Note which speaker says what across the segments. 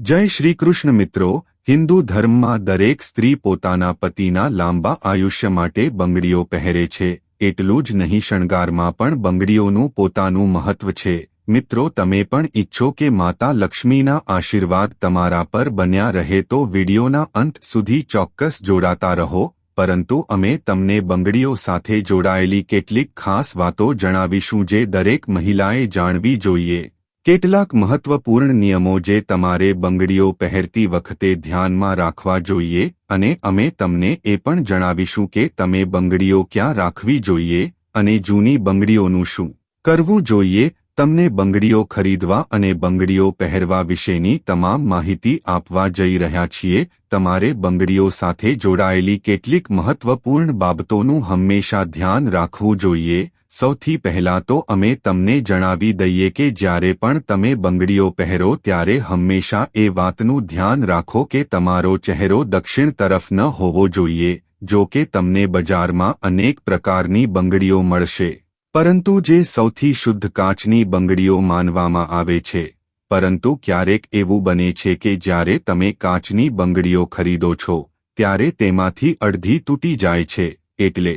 Speaker 1: જય શ્રી કૃષ્ણ મિત્રો, હિન્દુ ધર્મમાં દરેક સ્ત્રી પોતાના પતિના લાંબા આયુષ્ય માટે બંગડીઓ પહેરે છે, એટલું જ નહીં શણગારમાં પણ બંગડીઓનું પોતાનું મહત્વ છે. મિત્રો, તમે પણ ઈચ્છો કે માતા લક્ષ્મીના આશીર્વાદ તમારા પર બન્યા રહે તો વિડીયોના અંત સુધી ચોક્કસ જોડાતા રહો, પરંતુ અમે તમને બંગડીઓ સાથે જોડાયેલી કેટલીક ખાસ વાતો જણાવીશું જે દરેક મહિલાએ જાણવી જોઈએ. કેટલાક મહત્વપૂર્ણ નિયમો જે તમારે બંગડીઓ પહેરતી વખતે ધ્યાનમાં રાખવા જોઈએ અને અમે તમને એ પણ જણાવીશું કે તમે બંગડીઓ ક્યાં રાખવી જોઈએ અને જૂની બંગડીઓનું શું કરવું જોઈએ, તમને બંગડીઓ ખરીદવા અને બંગડીઓ પહેરવા વિશેની તમામ માહિતી આપવા જઈ રહ્યા છીએ. તમારે બંગડીઓ સાથે જોડાયેલી કેટલીક મહત્વપૂર્ણ બાબતોનું હંમેશા ધ્યાન રાખવું જોઈએ સૌથી પહેલા તો અમે તમને જણાવી દઈએ કે જ્યારે પણ તમે બંગડીઓ પહેરો ત્યારે હંમેશા એ વાતનું ધ્યાન રાખો કે તમારો ચહેરો દક્ષિણ તરફ ન હોવો જોઈએ, જો કે તમને બજારમાં અનેક પ્રકારની બંગડીઓ મળશે. પરંતુ જે સૌથી શુદ્ધ કાચની બંગડીઓ માનવામાં આવે છે, પરંતુ ક્યારેક એવું બને છે કે જ્યારે તમે કાચની બંગડીઓ ખરીદો છો, ત્યારે તેમાંથી અડધી તૂટી જાય છે, એટલે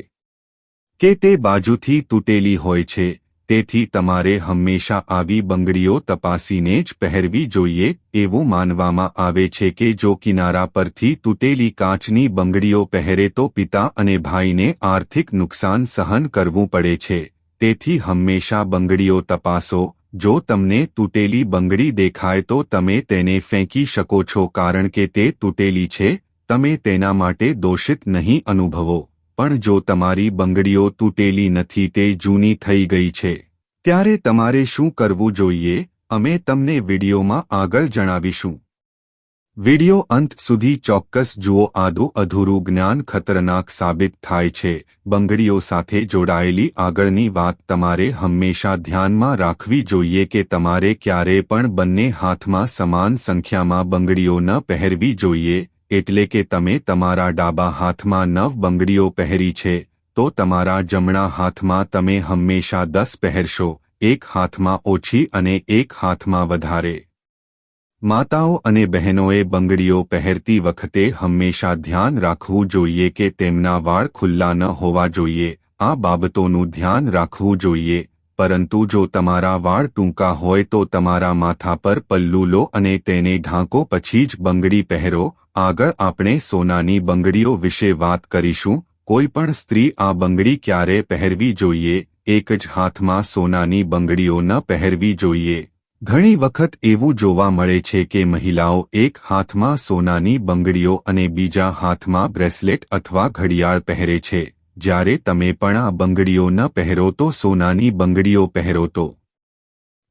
Speaker 1: કે તે બાજુથી તૂટેલી હોય છે, તેથી તમારે હંમેશા આવી બંગડીઓ તપાસીને જ પહેરવી જોઈએ, એવું માનવામાં આવે છે કે જો કિનારા પરથી તૂટેલી કાચની બંગડીઓ પહેરે તો પિતા અને ભાઈને આર્થિક નુકસાન સહન કરવું પડે છે. તેથી હંમેશા બંગડીઓ તપાસો, જો તમને તૂટેલી બંગડી દેખાય તો તમે તેને ફેંકી શકો છો કારણ કે તે તૂટેલી છે, તમે તેના માટે દોષિત નહીં અનુભવો. પણ જો તમારી બંગડીઓ તૂટેલી નથી તે જૂની થઈ ગઈ છે. ત્યારે તમારે શું કરવું જોઈએ? અમે તમને વિડીયોમાં આગળ જણાવીશું. વિડિયો અંત સુધી ચોક્કસ જુઓ આદુ અધૂરું જ્ઞાન ખતરનાક સાબિત થાય છે. બંગડીઓ સાથે જોડાયેલી આગળની વાત તમારે હંમેશા ધ્યાનમાં રાખવી જોઈએ કે તમારે ક્યારે પણ બંને હાથમાં સમાન સંખ્યામાં બંગડીઓ ન પહેરવી જોઈએ. એટલે કે તમે તમારા ડાબા હાથમાં નવ બંગડીઓ પહેરી છે, તો તમારા જમણા હાથમાં તમે હંમેશા દસ પહેરશો, એક હાથમાં ઓછી અને એક હાથમાં વધારે. માતાઓ અને બહેનોએ બંગડીઓ પહેરતી વખતે હંમેશા ધ્યાન રાખવું જોઈએ કે તેમના વાળ ખુલ્લા ન હોવા જોઈએ, આ બાબતોનું ધ્યાન રાખવું જોઈએ, પરંતુ જો તમારા વાળ ટૂંકા હોય તો તમારા માથા પર પલ્લુ લો અને તેને ઢાંકો પછી જ બંગડી પહેરો આગળ આપણે સોનાની બંગડીઓ વિશે વાત કરીશું. કોઈ પણ સ્ત્રી આ બંગડી ક્યારે પહેરવી જોઈએ? એક જ હાથમાં સોનાની બંગડીઓ ન પહેરવી જોઈએ. ઘણી વખત એવું જોવા મળે છે કે મહિલાઓ એક હાથમાં સોનાની બંગડીઓ અને બીજા હાથમાં બ્રેસલેટ અથવા ઘડિયાળ પહેરે છે. જ્યારે તમે પણ આ બંગડીઓ ન પહેરો તો સોનાની બંગડીઓ પહેરો તો.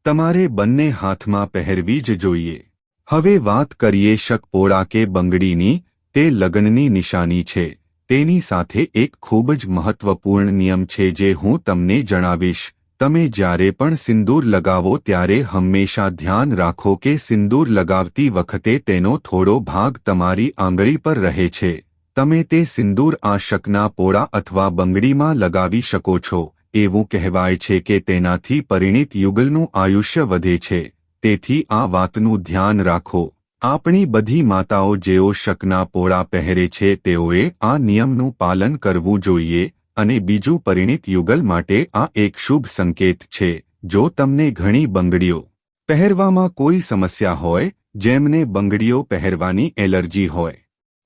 Speaker 1: તમારે બંને હાથમાં પહેરવી જ જોઈએ. હવે વાત કરીએ શકપોળા કે બંગડીની, તે લગ્નની નિશાની છે. તેની સાથે એક ખૂબ જ મહત્વપૂર્ણ નિયમ છે જે હું તમને જણાવીશ. તમે જ્યારે પણ સિંદૂર લગાવો ત્યારે હંમેશા ધ્યાન રાખો કે સિંદૂર લગાવતી વખતે તેનો થોડો ભાગ તમારી આંગળી પર રહે છે. તમે તે સિંદૂર આ શકના પોળા અથવા બંગડીમાં લગાવી શકો છો. એવું કહેવાય છે કે તેનાથી પરિણિત યુગલનું આયુષ્ય વધે છે. તેથી આ વાતનું ધ્યાન રાખો. આપણી બધી માતાઓ જેઓ શકના પોળા પહેરે છે તેઓએ આ નિયમનું પાલન કરવું જોઈએ અને બીજું પરિણિત યુગલ માટે આ એક શુભ સંકેત છે, જો તમને ઘણી બંગડીઓ પહેરવામાં કોઈ સમસ્યા હોય, જેમને બંગડીઓ પહેરવાની એલર્જી હોય.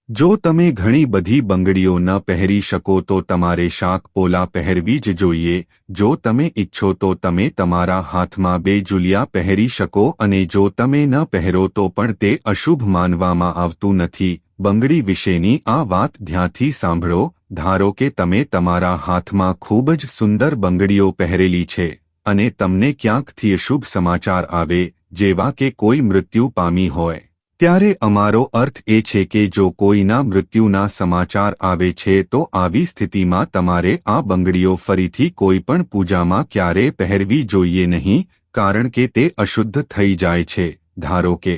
Speaker 1: જો તમે ઘણી બધી બંગડીઓ ન પહેરી શકો તો તમારે શાક પોલા પહેરવી જ જોઈએ. જો તમે ઈચ્છો તો તમે તમારા હાથમાં બે જુલિયા પહેરી શકો અને જો તમે ન પહેરો તો પણ તે અશુભ માનવામાં આવતું નથી. બંગડી વિશેની આ વાત ધ્યાનથી સાંભળો. ધારો કે તમે તમારા હાથમાં ખૂબ જ સુંદર બંગડીઓ પહેરેલી છે અને તમને ક્યાંકથી અશુભ સમાચાર આવે, જેવા કે કોઈ મૃત્યુ પામી હોય. ત્યારે અમારો અર્થ એ છે કે જો કોઈના મૃત્યુના સમાચાર આવે છે તો આવી સ્થિતિમાં તમારે આ બંગડીઓ ફરીથી કોઈપણ પૂજામાં ક્યારે પહેરવી જોઈએ નહીં, કારણ કે તે અશુદ્ધ થઈ જાય છે. ધારો કે,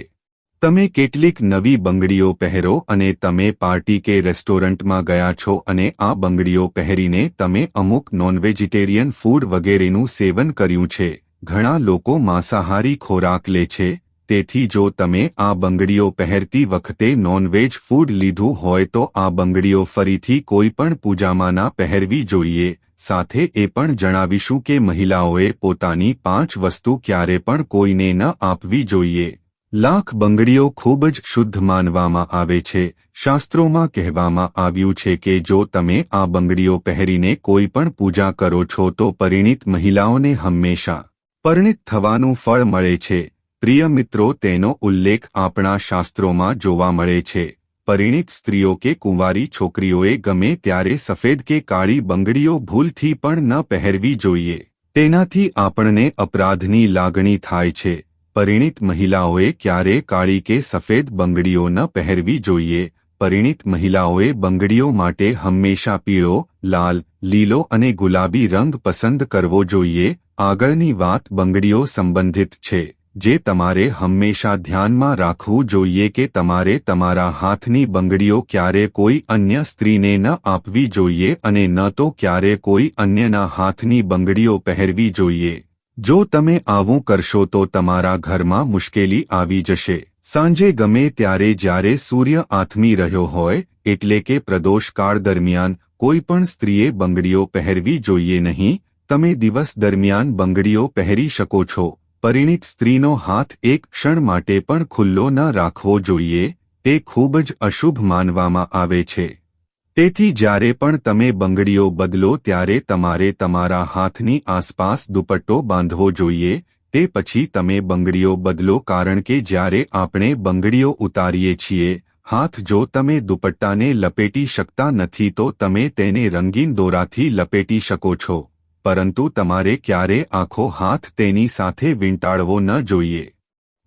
Speaker 1: તમે કેટલીક નવી બંગડીઓ પહેરો અને તમે પાર્ટી કે રેસ્ટોરન્ટમાં ગયા છો અને આ બંગડીઓ પહેરીને તમે અમુક નોનવેજીટેરિયન ફૂડ વગેરેનું સેવન કર્યું છે. ઘણા લોકો માંસાહારી ખોરાક લે છે તેથી જો તમે આ બંગડીઓ પહેરતી વખતે નોનવેજ ફૂડ લીધું હોય તો આ બંગડીઓ ફરીથી કોઈ પણ પૂજામાં ના પહેરવી જોઈએ. સાથે એ પણ જણાવીશું કે મહિલાઓએ પોતાની પાંચ વસ્તુ ક્યારે પણ કોઈને ન આપવી જોઈએ. લાખ બંગડીઓ ખૂબ જ શુદ્ધ માનવામાં આવે છે. શાસ્ત્રોમાં કહેવામાં આવ્યું છે કે જો તમે આ બંગડીઓ પહેરીને કોઈ પણ પૂજા કરો છો તો પરિણીત મહિલાઓને હંમેશા પરિણીત થવાનું ફળ મળે છે. પ્રિય મિત્રો, તેનો ઉલ્લેખ આપણા શાસ્ત્રોમાં જોવા મળે છે. પરિણીત સ્ત્રીઓ કે કુંવારી છોકરીઓએ ગમે ત્યારે સફેદ કે કાળી બંગડીઓ ભૂલથી પણ ન પહેરવી જોઈએ. તેનાથી આપણને અપરાધની લાગણી થાય છે. પરિણીત મહિલાઓએ ક્યારે કાળી કે સફેદ બંગડીઓ ન પહેરવી જોઈએ? પરિણીત મહિલાઓએ બંગડીઓ માટે હંમેશા પીળો, લાલ, લીલો અને ગુલાબી રંગ પસંદ કરવો જોઈએ. આગળની વાત બંગડીઓ સંબંધિત છે. જે તમારે હંમેશા ધ્યાનમાં રાખવું જોઈએ કે તમારે તમારા હાથની બંગડીઓ ક્યારે કોઈ અન્ય સ્ત્રીને ન આપવી જોઈએ અને ન તો ક્યારે કોઈ અન્યના હાથની બંગડીઓ પહેરવી જોઈએ. જો તમે આવું કરશો તો તમારા ઘરમાં મુશ્કેલી આવી જશે. સાંજે ગમે ત્યારે જ્યારે સૂર્ય આથમી રહ્યો હોય, એટલે કે પ્રદોષકાળ દરમિયાન, કોઈ પણ સ્ત્રીએ બંગડીઓ પહેરવી જોઈએ નહીં. તમે દિવસ દરમિયાન બંગડીઓ પહેરી શકો છો. પરિણીત સ્ત્રીનો હાથ એક ક્ષણ માટે પણ ખુલ્લો ન રાખવો જોઈએ, તે ખૂબ જ અશુભ માનવામાં આવે છે. તેથી જ્યારે પણ તમે બંગડીઓ બદલો ત્યારે તમારે તમારા હાથની આસપાસ દુપટ્ટો બાંધવો જોઈએ, તે પછી તમે બંગડીઓ બદલો કારણ કે જ્યારે આપણે બંગડીઓ ઉતારીએ છીએ, હાથ જો તમે દુપટ્ટાને લપેટી શકતા નથી તો તમે તેને રંગીન દોરાથી લપેટી શકો છો. પરંતુ તમારે ક્યારે આખો હાથ તેની સાથે વીંટાળવો ન જોઈએ.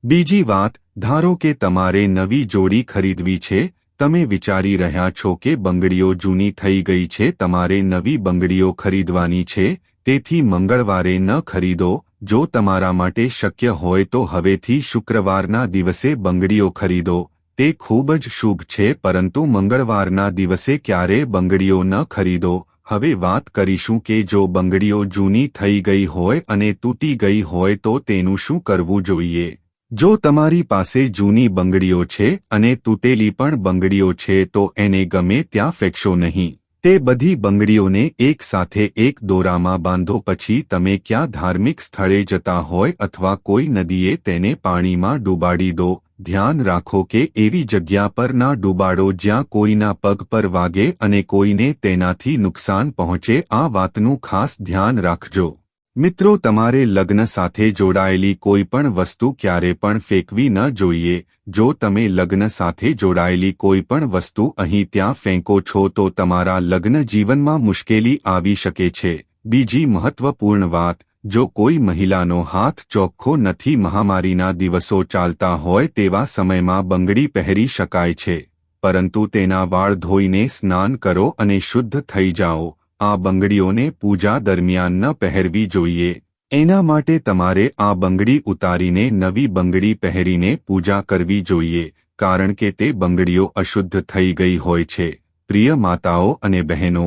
Speaker 1: બીજી વાત, ધારો કે તમારે નવી જોડી ખરીદવી છે, તમે વિચારી રહ્યા છો કે બંગડીઓ જૂની થઈ ગઈ છે, તમારે નવી બંગડીઓ ખરીદવાની છે, તેથી મંગળવારે ન ખરીદો, જો તમારા માટે શક્ય હોય તો હવેથી શુક્રવારના દિવસે બંગડીઓ ખરીદો, તે ખૂબ જ શુભ છે, પરંતુ મંગળવારના દિવસે ક્યારે બંગડીઓ ન ખરીદો હવે વાત કરીશું કે જો બંગડીઓ જૂની થઈ ગઈ હોય અને તૂટી ગઈ હોય તો તેનું શું કરવું જોઈએ? જો તમારી પાસે જૂની બંગડીઓ છે અને તૂટેલી પણ બંગડીઓ છે તો એને ગમે ત્યાં ફેંકશો નહીં. તે બધી બંગડીઓને એક સાથે એક દોરામાં બાંધો પછી તમે ક્યાં ધાર્મિક સ્થળે જતા હોય અથવા કોઈ નદીએ તેને પાણીમાં ડૂબાડી દો ધ્યાન રાખો કે એવી જગ્યા પર ના ડૂબાડો જ્યાં કોઈના પગ પર વાગે અને કોઈને તેનાથી નુકસાન પહોંચે, આ વાતનું ખાસ ધ્યાન રાખજો. મિત્રો, તમારે લગ્ન સાથે જોડાયેલી કોઈ પણ વસ્તુ ક્યારે પણ ફેંકવી ન જોઈએ. જો તમે લગ્ન સાથે જોડાયેલી કોઈ પણ વસ્તુ અહીં ત્યાં ફેંકો છો, તો તમારા લગ્ન જીવનમાં મુશ્કેલી આવી શકે છે. બીજી મહત્વપૂર્ણ વાત જો કોઈ મહિલાનો હાથ ચોખ્ખો નથી, મહામારીના દિવસો ચાલતા હોય તેવા સમયમાં બંગડી પહેરી શકાય છે. પરંતુ તેના વાળ ધોઈને સ્નાન કરો અને શુદ્ધ થઈ જાઓ. આ બંગડીઓને પૂજા દરમિયાન ન પહેરવી જોઈએ. એના માટે તમારે આ બંગડી ઉતારીને નવી બંગડી પહેરીને પૂજા કરવી જોઈએ, કારણ કે તે બંગડીઓ અશુદ્ધ થઈ ગઈ હોય છે. પ્રિય માતાઓ અને બહેનો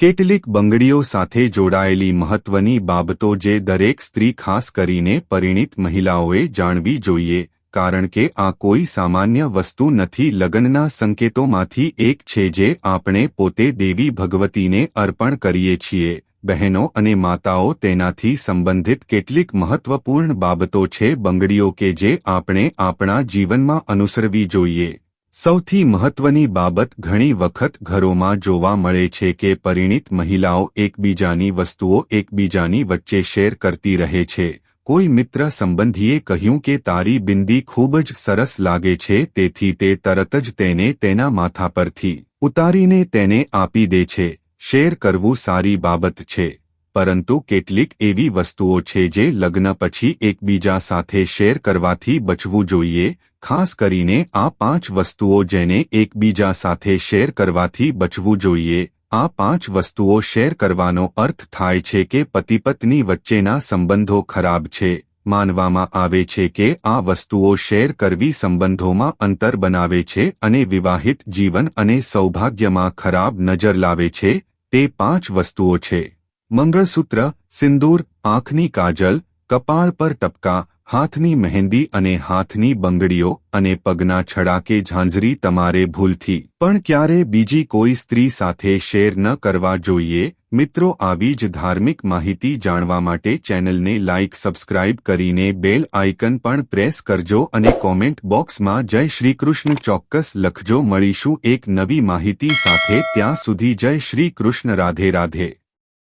Speaker 1: કેટલીક બંગડીઓ સાથે જોડાયેલી મહત્વની બાબતો જે દરેક સ્ત્રી ખાસ કરીને પરિણીત મહિલાઓએ જાણવી જોઈએ, કારણ કે આ કોઈ સામાન્ય વસ્તુ નથી. લગ્નના સંકેતોમાંથી એક છે જે આપણે પોતે દેવી ભગવતીને અર્પણ કરીએ છીએ. બહેનો અને માતાઓ તેનાથી સંબંધિત કેટલીક મહત્વપૂર્ણ બાબતો છે બંગડીઓ કે જે આપણે આપણા જીવનમાં અનુસરવી જોઈએ. સૌથી મહત્વની બાબત ઘણી વખત ઘરોમાં જોવા મળે છે કે પરિણીત મહિલાઓ એકબીજાની વસ્તુઓ એકબીજાની વચ્ચે શેર કરતી રહે છે. કોઈ મિત્ર સંબંધીએ કહ્યું કે તારી બિંદી ખૂબ જ સરસ લાગે છે, તેથી તે તરત જ તેને તેના માથા પરથી ઉતારીને તેને આપી દે છે. શેર કરવું સારી બાબત છે. પરંતુ કેટલીક એવી વસ્તુઓ છે જે લગ્ન પછી એકબીજા સાથે શેર કરવાથી બચવું જોઈએ ખાસ કરીને આ પાંચ વસ્તુઓ જેને એકબીજા સાથે શેર કરવાથી બચવું જોઈએ. આ પાંચ વસ્તુઓ શેર કરવાનો અર્થ થાય છે કે પતિ પત્ની વચ્ચેના સંબંધો ખરાબ છે. માનવામાં આવે છે કે આ વસ્તુઓ શેર કરવી સંબંધોમાં અંતર બનાવે છે અને વિવાહિત જીવન અને સૌભાગ્યમાં ખરાબ નજર લાવે છે. તે પાંચ વસ્તુઓ છે. મંગળસૂત્ર, સિંદૂર, આંખની કાજલ, કપાળ પર ટપકા હાથની મહેંદી અને હાથની બંગડીઓ અને પગના છડા કે ઝાંઝરી તમારે ભૂલથી. પણ ક્યારે બીજી કોઈ સ્ત્રી સાથે શેર ન કરવા જોઈએ? મિત્રો, આવી જ ધાર્મિક માહિતી જાણવા માટે ચેનલને લાઇક સબસ્ક્રાઇબ કરીને બેલ આઇકન પણ પ્રેસ કરજો અને કોમેન્ટ બોક્સમાં જય શ્રી કૃષ્ણ ચોક્કસ લખજો. મળીશું એક નવી માહિતી સાથે. ત્યાં સુધી જય શ્રી કૃષ્ણ. રાધે રાધે.